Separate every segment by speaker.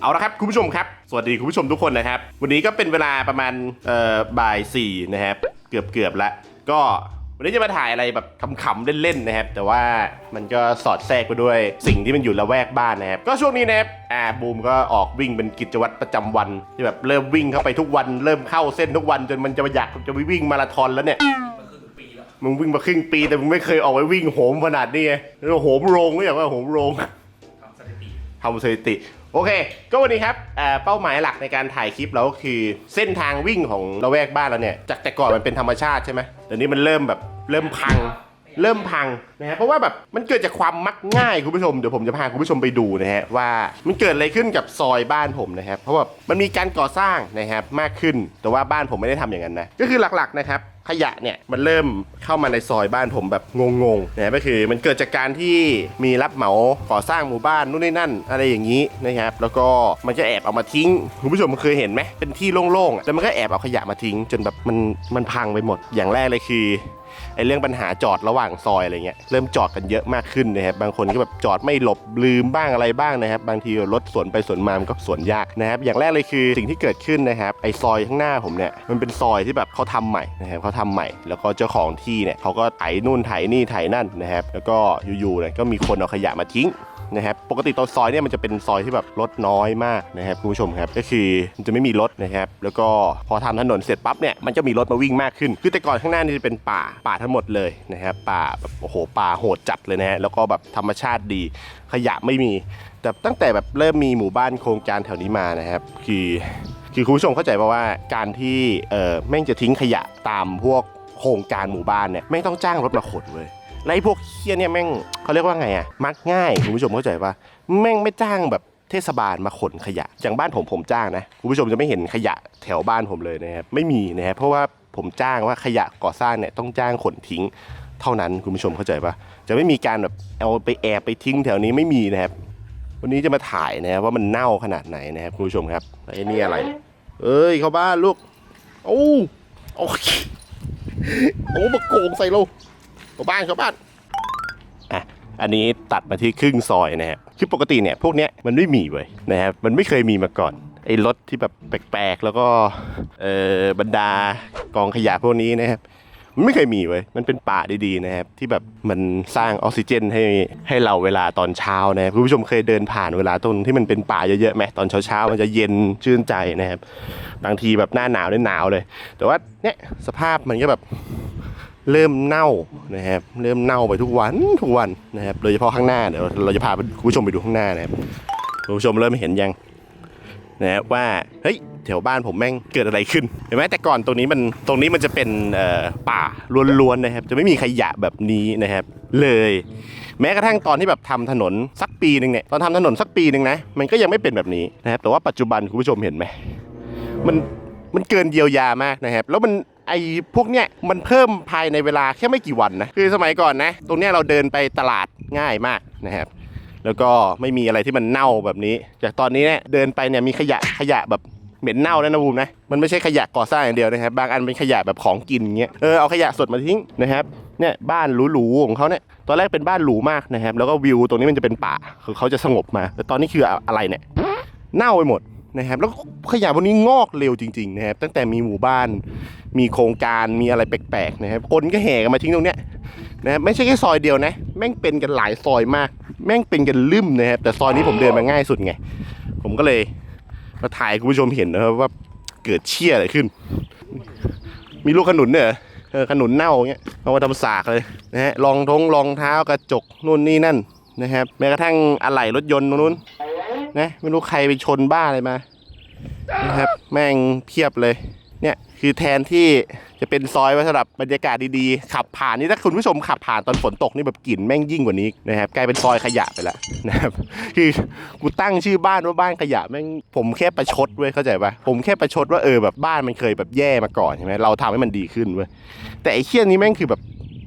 Speaker 1: เอาละครับคุณผู้ชมครับ สวัสดีคุณผู้ชมทุกคนนะครับ วันนี้ก็เป็นเวลาประมาณเอ่อบ่ายสี่นะครับ เกือบเกือบๆละก็วันนี้จะมาถ่ายอะไรแบบขำๆเล่นๆนะครับ แต่ว่ามันก็สอดแทรกไปด้วยสิ่งที่มันอยู่ละแวกบ้านนะครับ ก็ช่วงนี้นะครับอ่าบูมก็ออกวิ่งเป็นกิจวัตรประจำวันที่แบบเริ่มวิ่งเข้าไปทุกวัน เริ่มเข้าเส้นทุกวันจนมันจะอยากจะไปวิ่งมาราธอนแล้วเนี่ย มึงวิ่งมาครึ่งปีแต่มึงไม่เคยออกไปวิ่งโหมขนาดนี้ไงแล้วโหมโรงก็อย่างว่าโหมโรง ทำสถิติ โอเค ก็วันนี้ครับเอ่อเป้าหมายหลักในการถ่ายคลิปเราก็คือเส้นทางวิ่งของละแวกบ้านเราเนี่ย จากแต่ก่อนมันเป็นธรรมชาติใช่ไหมแต่นี้มันเริ่มแบบเริ่มพัง เริ่มพังนะฮะเพราะว่าแบบมันเกิดจากความมักง่ายคุณผู้ชมเดี๋ยวผมจะพาคุณผู้ชมไปดูนะฮะว่ามันเกิดอะไรขึ้นกับซอยบ้านผมนะครับเพราะว่ามันมีการก่อสร้างนะครับมากขึ้นแต่ว่าบ้านผมไม่ได้ทำอย่างนั้นนะก็คือหลักๆนะครับขยะเนี่ยมันเริ่มเข้ามาในซอยบ้านผมแบบงงๆนะก็คือมันเกิดจากการที่มีรับเหมาก่อสร้างหมู่บ้านนู่นนี่นั่น อะไรอย่างนี้นะครับแล้วก็มันจะแอบเอามาทิ้งคุณผู้ชมเคยเห็นไหมเป็นที่โล่งๆแล้วมันก็แอบเอาขยะมาทิ้ง จนแบบมันมันพังไปหมดอย่างแรกเลยคือ ไอ้เรื่องปัญหาจอดระหว่างซอยอะไรเงี้ยเริ่มจอดกันเยอะมากขึ้นนะครับบางคนก็แบบจอดไม่หลบลืมบ้างอะไรบ้างนะครับบางทีรถสวนไปสวนมามันก็สวนยากนะครับอย่างแรกเลยคือสิ่งที่เกิดขึ้นนะครับไอ้ซอยข้างหน้าผมเนี่ยมันเป็นซอยที่แบบเขาทำใหม่นะครับเขาทำใหม่ แล้วก็เจ้าของที่เนี่ยเขาก็ไถนู่นไถนี่ไถนั่นนะครับแล้วก็อยู่ๆเนี่ยก็มีคนเอาขยะมาทิ้ง นะครับปกติตอนซอยเนี่ยมันจะเป็นซอยที่แบบรถน้อยมากนะครับคุณผู้ชมครับก็คือมันจะไม่มีรถนะครับแล้วก็พอทำถนนเสร็จปั๊บเนี่ยมันจะมีรถมาวิ่งมากขึ้นคือแต่ก่อนข้างหน้านี่จะเป็นป่าป่าทั้งหมดเลยนะครับป่าแบบโอ้โหป่าโหดจัดเลยนะฮะแล้วก็แบบธรรมชาติดี ขยะไม่มี แต่ตั้งแต่แบบเริ่มมีหมู่บ้านโครงการแถวนี้มานะครับคือคือคุณผู้ชมเข้าใจป่าว่าการที่เออแม่งจะทิ้งขยะตามพวกโครงการหมู่บ้านเนี่ยแม่งต้องจ้างรถมาขนเลย แล้วไอ้พวกเคียเนี่ยแม่งเขาเรียกว่าไงอะมักง่ายคุณผู้ชมเข้าใจปะแม่งไม่จ้างแบบเทศบาลมาขนขยะ อย่างบ้านผมผมจ้างนะคุณผู้ชมจะไม่เห็นขยะแถวบ้านผมเลยนะครับไม่มีนะครับเพราะว่าผมจ้างว่าขยะก่อสร้างเนี่ยต้องจ้างขนทิ้งเท่านั้นคุณผู้ชมเข้าใจปะจะไม่มีการแบบเอาไปแอบไปทิ้งแถวนี้ไม่มีนะครับ วันนี้จะมาถ่ายนะครับว่ามันเน่าขนาดไหนนะครับคุณผู้ชมครับไอ้นี่อะไร เอ้ยเข้าบ้านลูกโอ้โอ้โอ้มาโกงใส่เรา เข้าบ้านเข้าบ้านอะอันนี้ตัดมาที่ครึ่งซอยนะครับคือปกติเนี่ยพวกเนี้ยมันไม่มีเว้ยนะครับมันไม่เคยมีมาก่อนไอ้รถที่แบบแปลกๆ แล้วก็เอ่อบรรดากองขยะพวกนี้นะครับมันไม่เคยมีเว้ยมันเป็นป่าดีๆนะครับที่แบบมันสร้างออกซิเจนให้ให้เราเวลาตอนเช้านะครับคุณผู้ชมเคยเดินผ่านเวลาตรงที่มันเป็นป่าเยอะๆไหมตอนเช้าๆมันจะเย็นชื่นใจนะครับบางทีแบบหน้าหนาวเนี่ยหนาวเลย แต่ว่าเนี่ยสภาพมันก็แบบ เริ่มเน่านะครับเริ่มเน่าไปทุกวันทุกวันนะครับโดยเฉพาะข้างหน้าเดี๋ยวเราจะพาคุณผู้ชมไปดูข้างหน้านะครับคุณผู้ชมเริ่มเห็นยังนะครับว่าเฮ้ยแถวบ้านผมแม่งเกิดอะไรขึ้นเห็นไหมแต่ก่อนตรงนี้มันตรงนี้มันจะเป็นป่าล้วนๆนะครับ จะไม่มีขยะแบบนี้นะครับ เลย แม้กระทั่งตอนที่แบบทำถนนสักปีหนึ่งเนี่ยตอนทำถนนสักปีหนึ่งนะมันก็ยังไม่เป็นแบบนี้นะครับแต่ว่าปัจจุบันคุณผู้ชมเห็นไหมมันมันเกินเยียวยามากนะครับ แล้วมัน ไอ้พวกเนี้ยมันเพิ่มภายในเวลาแค่ไม่กี่วันนะคือสมัยก่อนนะ ตรงเนี้ยเราเดินไปตลาดง่ายมากนะครับแล้วก็ไม่มีอะไรที่มันเน่าแบบนี้ จากตอนนี้เนี่ยเดินไปเนี่ยมีขยะขยะแบบเหม็นเน่าแล้วนะบูมนะ มันไม่ใช่ขยะก่อสร้างอย่างเดียวนะครับ บางอันเป็นขยะแบบของกินเงี้ย เออเอาขยะสดมาทิ้งนะครับ เนี่ยบ้านหรูๆของเขาเนี่ย ตอนแรกเป็นบ้านหรูมากนะครับ แล้วก็วิวตรงนี้มันจะเป็นป่า คือเขาจะสงบมา แต่ตอนนี้คืออะไรเนี่ย เน่าไปหมดนะครับ แล้วขยะพวกนี้งอกเร็วจริงๆนะครับ ตั้งแต่มีหมู่บ้าน มีโครงการมีอะไรแปลกๆนะครับคนก็แห่กันมาทิ้งตรงเนี้ยนะไม่ใช่แค่ซอยเดียวนะ แม่งเป็นกันหลายซอยมาก แม่งเป็นกันลืมนะครับแต่ซอยนี้ผมเดินมาง่ายสุดไง ผมก็เลยมาถ่ายคุณผู้ชมเห็นนะครับว่าเกิดเชี่ยอะไรขึ้น มีลูกขนุนเนี่ยเออขนุนเน่าอย่างเงี้ยเอามาทำสากเลยนะฮะรองทงรองเท้ากระจกนู่นนี่นั่นนะครับแม้กระทั่งอะไหล่รถยนต์ตรงนู้นนะไม่รู้ใครไปชนบ้าอะไรมานะครับแม่งเพียบเลย เนี่ยคือแทนที่จะเป็นซอยไว้สำหรับบรรยากาศดีๆ ขับผ่านนี่ถ้าคุณผู้ชมขับผ่านตอนฝนตกนี่แบบกลิ่นแม่งยิ่งกว่านี้นะครับกลายเป็นซอยขยะไปแล้วนะครับคือกูตั้งชื่อบ้านว่าบ้านขยะแม่งผมแค่ประชดเว้ยเข้าใจปะผมแค่ประชดว่าเออแบบบ้านมันเคยแบบแย่มาก่อนใช่ไหมเราทำให้มันดีขึ้นเว้ยแต่ไอ้เคี้ยนี้แม่งคือแบบ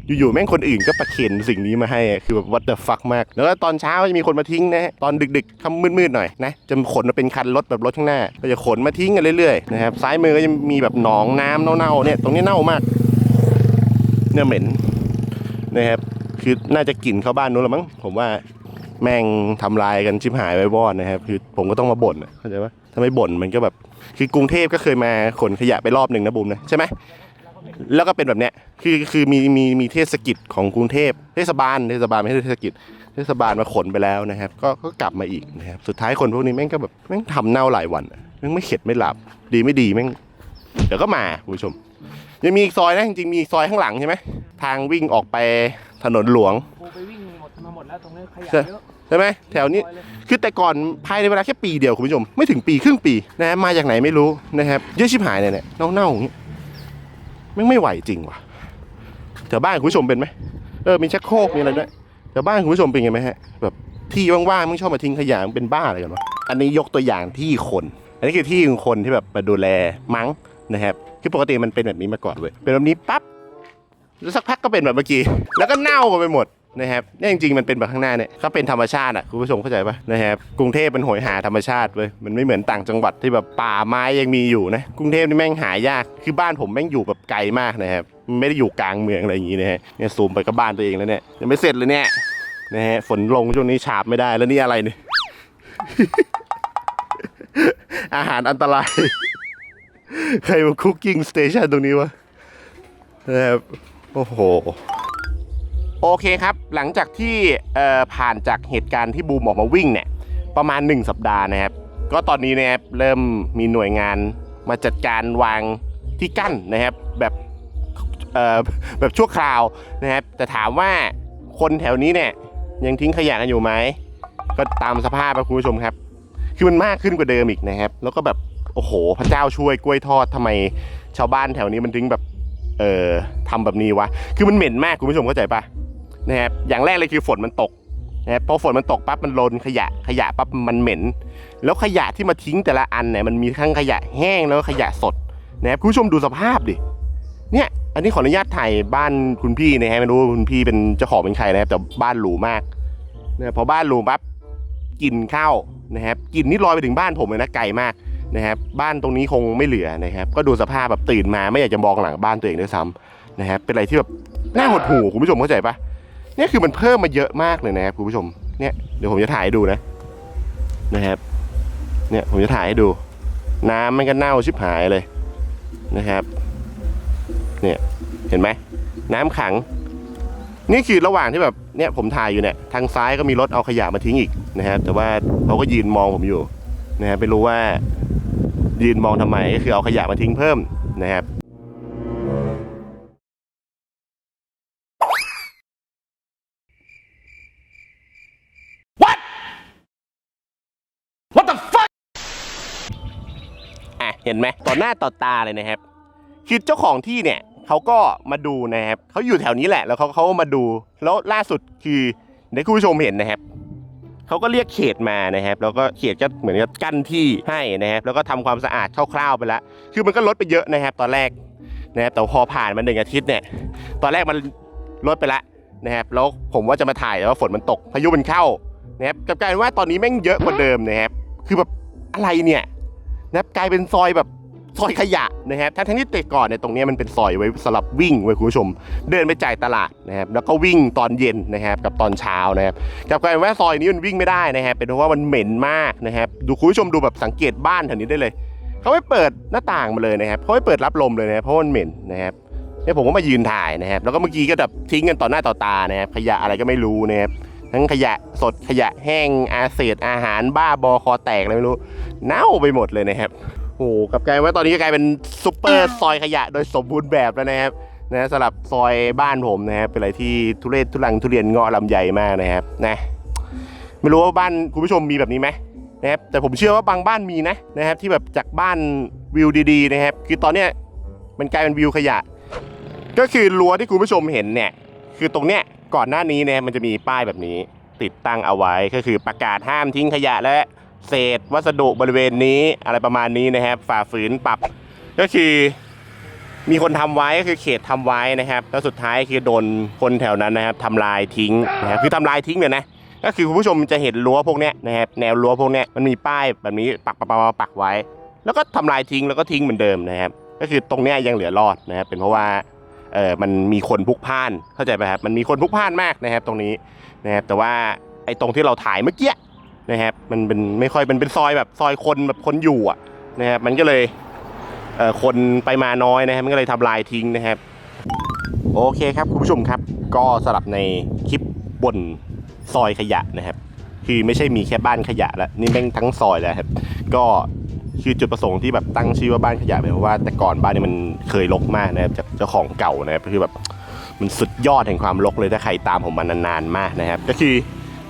Speaker 1: อยู่ๆแม่งคนอื่นก็ประเคนสิ่งนี้มาให้คือแบบ what the fuck มาก แล้วก็ตอนเช้าจะมีคนมาทิ้งนะฮะตอนดึกๆค่ำมืดๆหน่อยนะจะขนมาเป็นคันรถแบบรถข้างหน้าก็จะขนมาทิ้งกันเรื่อยๆนะครับซ้ายมือก็จะมีแบบหนองน้ำเน่าๆเนี่ยตรงนี้เน่ามากเนี่ยเหม็นนะครับคือน่าจะกลิ่นเข้าบ้านนู้นล้วมั้งผมว่าแม่งทำลายกันชิบหายไว้วอดนะครับ คือผมก็ต้องมาบ่นเข้าใจปะถ้าไม่บ่นมันก็แบบคือกรุงเทพก็เคยมาขนขยะไปรอบหนึ่งนะบุมนะใช่ไหม แล้วก็เป็นแบบเนี้ยคือคือมีมีมีเทศกิจของกรุงเทพเทศบาลเทศบาลไม่ใช่เทศกิจเทศบาลมาขนไปแล้วนะครับ ก็ก็กลับมาอีกนะครับสุดท้ายคนพวกนี้แม่งก็แบบแม่งทำเน่าหลายวันอะแม่งไม่เข็ดไม่หลับ ดีไม่ดีแม่งเดี๋ยวก็มาคุณผู้ชม ยังมีอีกซอยนะจริงๆมีอีกซอยข้างหลังใช่ไหมทางวิ่งออกไปถนนหลวง
Speaker 2: กูไปวิ่งหมดมาหมดแล้วตรงนี้ขยะ
Speaker 1: ใช่
Speaker 2: เยอะ
Speaker 1: ใช่ไหมแถวนี้
Speaker 2: ซอยเลย
Speaker 1: คือแต่ก่อนภายในเวลาแค่ปีเดียวคุณผู้ชมไม่ถึงปีครึ่งปีนะฮะมาจากไหนไม่รู้นะครับเยอะชิบหายเลยเนี่ยเน่าๆอย่างนี้ ไม่งไม่ไหวจริงว่ะแถวบ้านคุณผู้ชมเป็นไหมเออมีชักโครกมีอะไรด้วยแถวบ้านคุณผู้ชมเป็นไงไหมฮะแบบที่ว่างๆมึงชอบมาทิ้งขยะมึงเป็นบ้าอะไรกันวะอันนี้ยกตัวอย่างที่คน อันนี้คือที่ของคนที่แบบมาดูแลมั้งนะครับคือปกติมันเป็นแบบนี้มาก่อนเว้ยเป็นแบบนี้ปั๊บแล้วสักพักก็เป็นแบบเมื่อกี้ แล้วก็เน่ากันไปหมด นะครับเนี่ยจริงๆมันเป็นแบบข้างหน้าเนี่ยก็เป็นธรรมชาติอะคุณผู้ชมเข้าใจปะนะครับกรุงเทพมันโหยหาธรรมชาติเว้ยมันไม่เหมือนต่างจังหวัดที่แบบป่าไม้ยังมีอยู่นะกรุงเทพนี่แม่งหายากคือบ้านผมแม่งอยู่แบบไกลมากนะครับไม่ได้อยู่กลางเมืองอะไรอย่างงี้นะฮะเนี่ยซูมไปก็บ้านตัวเองแล้วเนี่ยยังไม่เสร็จเลยเนี่ยนะฮะฝนลงช่วงนี้ฉาบไม่ได้แล้วนี่อะไรเนี่ยอาหารอันตราย ใครมาคุกกิ้งสเตชันตรงนี้วะนะครับโอ้โห โอเคครับ หลังจากที่ผ่านจากเหตุการณ์ที่บูมออกมาวิ่งเนี่ยประมาณ 1 สัปดาห์นะครับ ก็ตอนนี้นะครับเริ่มมีหน่วยงานมาจัดการวางที่กั้นนะครับแบบแบบชั่วคราวนะครับแต่ถามว่าคนแถวนี้เนี่ยยังทิ้งขยะกันอยู่ไหมก็ตามสภาพครับคุณผู้ชมครับคือมันมากขึ้นกว่าเดิมอีกนะครับ แล้วก็แบบโอ้โห พระเจ้าช่วยกล้วยทอดทำไมชาวบ้านแถวนี้มันถึงแบบเออทำแบบนี้วะ คือมันเหม็นมากคุณผู้ชมเข้าใจปะ นะครับอย่างแรกเลยคือฝนมันตกนะครับพอฝนมันตกปั๊บมันลนขยะขยะปั๊บมันเหม็น แล้วขยะที่มาทิ้งแต่ละอันเนี่ยมันมีทั้งขยะแห้งแล้วก็ขยะสดนะครับคุณผู้ชมดูสภาพดิเนี่ยอันนี้ขออนุญาตถ่ายบ้านคุณพี่นะฮะไม่รู้คุณพี่เป็นเจ้าของเป็นใครนะครับแต่บ้านหรูมากนะพอบ้านหรูปั๊บกลิ่นข้าวนะครับกลิ่นนี่ลอยไปถึงบ้านผมเลยนะไกลมากนะครับบ้านตรงนี้คงไม่เหลือนะครับ ก็ดูสภาพแบบตื่นมาไม่อยากจะมองหลังบ้านตัวเองด้วยซ้ำนะครับเป็นอะไรที่แบบน่าหดหู่คุณผู้ชมเข้าใจปะ นี่คือมันเพิ่มมาเยอะมากเลยนะครับคุณผู้ชมเนี่ยเดี๋ยวผมจะถ่ายให้ดูนะนะครับ เนี่ยผมจะถ่ายให้ดู น้ำมันก็เน่าชิบหายเลยนะครับ เนี่ยเห็นไหมน้ำขัง นี่คือระหว่างที่แบบเนี่ยผมถ่ายอยู่เนี่ยทางซ้ายก็มีรถเอาขยะมาทิ้งอีกนะครับ แต่ว่าเขาก็ยืนมองผมอยู่นะครับไม่รู้ว่ายืนมองทำไมก็คือเอาขยะมาทิ้งเพิ่มนะครับ เห็นไหมต่อหน้าต่อตาเลยนะครับคือเจ้าของที่เนี่ยเขาก็มาดูนะครับเขาอยู่แถวนี้แหละแล้วเขาเขามาดูแล้วล่าสุดคือในคุณผู้ชมเห็นนะครับเขาก็เรียกเขตมานะครับ แล้วก็เขตก็เหมือนกับกั้นที่ให้นะครับ แล้วก็ทำความสะอาดคร่าวๆไปแล้วคือมันก็ลดไปเยอะนะครับ ตอนแรกนะครับแต่พอผ่านมาหนึ่งอาทิตย์เนี่ย ตอนแรกมันลดไปละนะครับแล้วผมว่าจะมาถ่ายแต่ว่าฝนมันตกพายุมันเข้านะครับกลับกลายเป็นว่าตอนนี้แม่งเยอะกว่าเดิมนะครับ คือแบบอะไรเนี่ย นะครับกลายเป็นซอยแบบซอยขยะนะครับทั้งที่แต่ก่อนเนี่ยตรงนี้มันเป็นซอยไว้สำหรับวิ่งไว้คุณผู้ชม เดินไปจ่ายตลาดนะครับแล้วก็วิ่งตอนเย็นนะครับกับตอนเช้านะครับกลับกายเป็นว่าซอยนี้มันวิ่งไม่ได้นะครับเป็นเพราะว่ามันเหม็นมากนะครับดูคุณผู้ชมดูแบบสังเกตบ้านแถวนี้ได้เลยเขาไม่เปิดหน้าต่างมาเลยนะครับเขาไม่เปิดรับลมเลยนะครับเพราะมันเหม็นนะครับเนี่ยผมก็มายืนถ่ายนะครับแล้วก็เมื่อกี้ก็แบบทิ้งกันต่อหน้าต่อตานะครับขยะอะไรก็ไม่รู้นะครับ ทั้งขยะสดขยะแห้งอาเศษอาหารบ้าบอคอแตกอะไรไม่รู้ เน่าไปหมดเลยนะครับโอ้โหกลับกลายว่าตอนนี้ก็กลายเป็นซุปเปอร์ซอยขยะโดยสมบูรณ์แบบแล้วนะครับนะสำหรับซอยบ้านผมนะครับเป็นอะไรที่ทุเรศทุลังทุเรียนเงาะลำใหญ่มากนะครับนะไม่รู้ว่าบ้านคุณผู้ชมมีแบบนี้ไหมนะครับแต่ผมเชื่อว่าบางบ้านมีนะนะครับ ที่แบบจากบ้านวิวดีๆนะครับ คือตอนเนี้ยมันกลายเป็นวิวขยะ ก็คือรั้วที่คุณผู้ชมเห็นเนี่ย คือตรงเนี้ย ก่อนหน้านี้เนี่ยมันจะมีป้ายแบบนี้ ติดตั้งเอาไว้ก็คือประกาศห้ามทิ้งขยะและเศษวัสดุบริเวณนี้อะไรประมาณนี้นะครับ ฝ่าฝืนปรับ ก็คือมีคนทำไว้ก็คือเขตทำไว้นะครับ แล้วสุดท้ายคือโดนคนแถวนั้นนะครับทำลายทิ้งนะครับคือทำลายทิ้งเลยนะก็คือคุณผู้ชมจะเห็นรั้วพวกเนี้ยนะครับแนวรั้วพวกเนี้ยมันมีป้ายแบบนี้ปักปักปักปักไว้ แล้วก็ทำลายทิ้งแล้วก็ทิ้งเหมือนเดิมนะครับ ก็คือตรงเนี้ยยังเหลือรอดนะครับเป็นเพราะว่า เออมันมีคนพลุกพ่านเข้าใจไหมครับมันมีคนพลุกพ่านมากนะครับ ตรงนี้นะครับแต่ว่าไอ้ตรงที่เราถ่ายเมื่อกี้นะครับมันเป็นไม่ค่อยมันเป็นซอยแบบซอยคนแบบคนอยู่อะนะครับมันก็เลยเออคนไปมาน้อยนะครับมันก็เลยทำลายทิ้งนะครับ โอเคครับคุณผู้ชมครับ ก็สลับในคลิปบนซอยขยะนะครับ คือไม่ใช่มีแค่บ้านขยะแล้วนี่แม่งทั้งซอยแล้วครับ ก็ คือจุดประสงค์ที่แบบตั้งชื่อว่าบ้านขยะเพราะว่าแต่ก่อนบ้านนี้มันเคยรกมากนะครับจากเจ้าของเก่านะครับคือแบบมันสุดยอดแห่งความรกเลยถ้าใครตามผมมานานๆมากนะครับ ก็คือ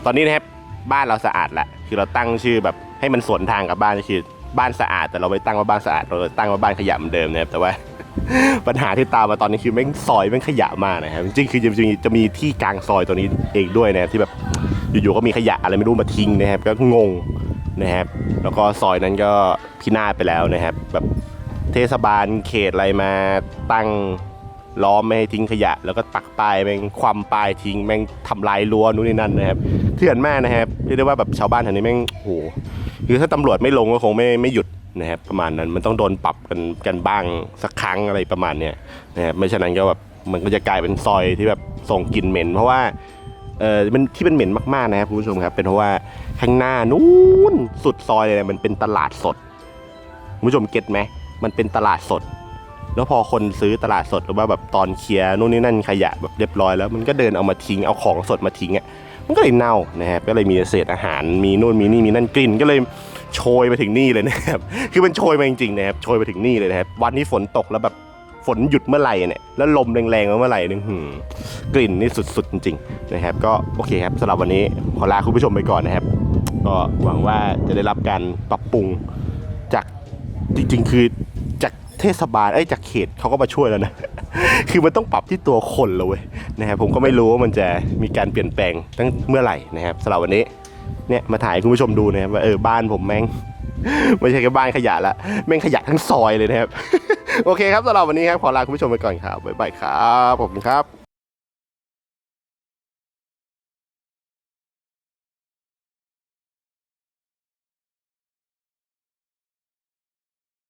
Speaker 1: ตอนนี้นะครับบ้านเราสะอาดละคือเราตั้งชื่อแบบให้มันสวนทางกับบ้านก็คือบ้านสะอาด แต่เราไม่ตั้งว่าบ้านสะอาดเราตั้งว่าบ้านขยะเหมือนเดิมนะครับแต่ว่าปัญหาที่ตามมาตอนนี้คือแม่งซอยแม่งขยะมากนะครับจริงๆคือจะมีจะมีที่กลางซอยตัวนี้เองด้วยนะที่แบบอยู่ๆก็มีขยะอะไรไม่รู้มาทิ้งนะครับก็งง นะครับ แล้วก็ซอยนั้นก็พินาศไปแล้วนะครับ แบบเทศบาลเขตอะไรมาตั้งล้อมไม่ให้ทิ้งขยะ แล้วก็ปักป้ายแม่งความป้ายทิ้งแม่งทำลายรั้วนู่นนี่นั่นนะครับเถื่อนมากนะครับเรียกได้ว่าแบบชาวบ้านแถวนี้แม่งโอ้โหคือถ้าตำรวจไม่ลงก็คงไม่ไม่หยุดนะครับประมาณนั้นมันต้องโดนปรับกันกันบ้างสักครั้งอะไรประมาณเนี้ยนะครับไม่ฉะนั้นก็แบบมันก็จะกลายเป็นซอยที่แบบส่งกลิ่นเหม็น เพราะว่า เออมันที่มันเหม็นมากๆนะครับคุณผู้ชมครับ เป็นเพราะว่าข้างหน้านู้นสุดซอยเลยนะมันเป็นตลาดสดคุณผู้ชมเก็ตไหมมันเป็นตลาดสด แล้วพอคนซื้อตลาดสดหรือว่าแบบตอนเคลียร์นู่นนี่นั่นขยะแบบเรียบร้อยแล้ว มันก็เดินเอามาทิ้งเอาของสดมาทิ้งอะมันก็เลยเน่านะครับก็เลยมีเศษอาหารมีนู่นมีนี่มีนั่นกลิ่นก็เลยโชยไปถึงนี่เลยนะครับ คือมันโชยมาจริงๆนะครับโชยไปถึงนี่เลยนะครับวันที่ฝนตกแล้วแบบ ฝนหยุดเมื่อไหร่เนี่ยแล้วลมแรงๆเมื่อไหร่นี่ยหืมกลิ่นนี่สุดๆจริงๆนะครับ ก็โอเคครับสำหรับวันนี้ขอลาคุณผู้ชมไปก่อนนะครับ ก็หวังว่าจะได้รับการปรับปรุงจากจริงๆ คือจากเทศบาลเอ้จากเขตเขาก็มาช่วยแล้วนะคือมันต้องปรับที่ตัวคนเลยเว้ยนะครับผมก็ไม่รู้ว่ามันจะมีการเปลี่ยนแปลงตั้งเมื่อไหร่นะครับสำหรับวันนี้เนี่ยมาถ่ายคุณผู้ชมดูนะครับว่าเออบ้านผมแม่ง ไม่ใช่แค่บ้านขยะละแม่งขยะทั้งซอยเลยนะครับ โอเคครับสำหรับวันนี้ครับขอลาคุณผู้ชมไปก่อนครับบ๊ายบายครับผมครับ